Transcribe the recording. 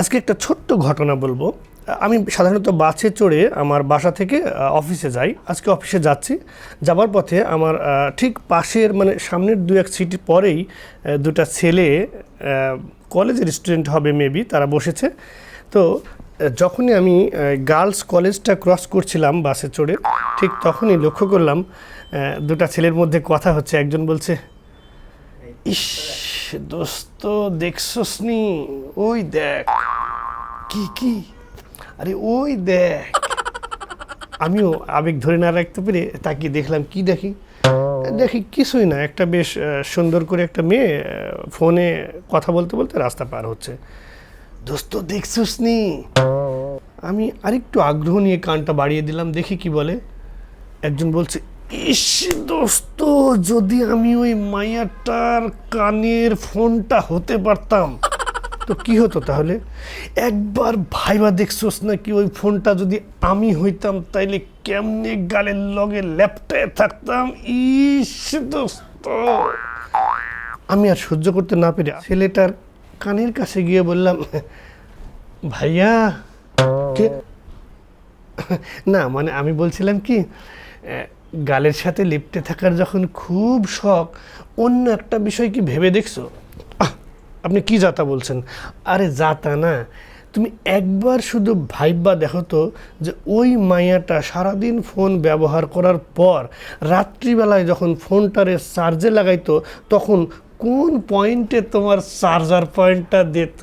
আজকে একটা ছোট্ট ঘটনা বলব। আমি সাধারণত বাসে চড়ে আমার বাসা থেকে অফিসে যাই। আজকে অফিসে যাচ্ছি। যাবার পথে আমার ঠিক পাশের মানে সামনের দু এক সিটি পরেই দুটা ছেলে কলেজের স্টুডেন্ট হবে মেবি, তারা বসেছে। তো যখনই আমি গার্লস কলেজটা ক্রস করছিলাম বাসে চড়ে, ঠিক তখনই লক্ষ্য করলাম দুটা ছেলের মধ্যে কথা হচ্ছে। একজন বলছে, ইস, দোস্ত দেখছস নি ওই দেখ কি কি? আরে ওই দেখ। আমিও আবেগ ধরে না রাখতে পেরে তাকিয়ে দেখলাম, কি দেখি? দেখি কিছুই না, একটা বেশ সুন্দর করে একটা মেয়ে ফোনে কথা বলতে বলতে রাস্তা পার হচ্ছে। দোস্ত, দেখছস নি? আমি আরেকটু আগ্রহ নিয়ে কানটা বাড়িয়ে দিলাম, দেখি কি বলে। একজন বলছে, ইস দোস্ত, যদি আমি ওই মাইয়াটার কানের ফোনটা হতে পারতাম। তো কি হতো তাহলে? একবার ভাইবা দেখছোস না কি ওই ফোনটা যদি আমি হইতাম, তাইলে কেমনে গালের লগে ল্যাপটায় থাকতাম? ইস দোস্ত। আমি আর সহ্য করতে না পেরে ছেলেটার কানের কাছে গিয়ে বললাম, ভাইয়া, কে? না মানে আমি বলছিলাম কি গালের সাথে লিপটে থাকার যখন খুব শখ, অন্য একটা বিষয় কি ভেবে দেখছ? আপনি কি যাতা বলছেন? আরে যাতা না। তুমি একবার শুধু ভাইবা দেখো তো যে ওই মায়াটা সারাদিন ফোন ব্যবহার করার পর রাত্রিবেলায় যখন ফোনটারে চার্জে লাগাইতো, তখন কোন পয়েন্টে তোমার চার্জার পয়েন্টটা দিত?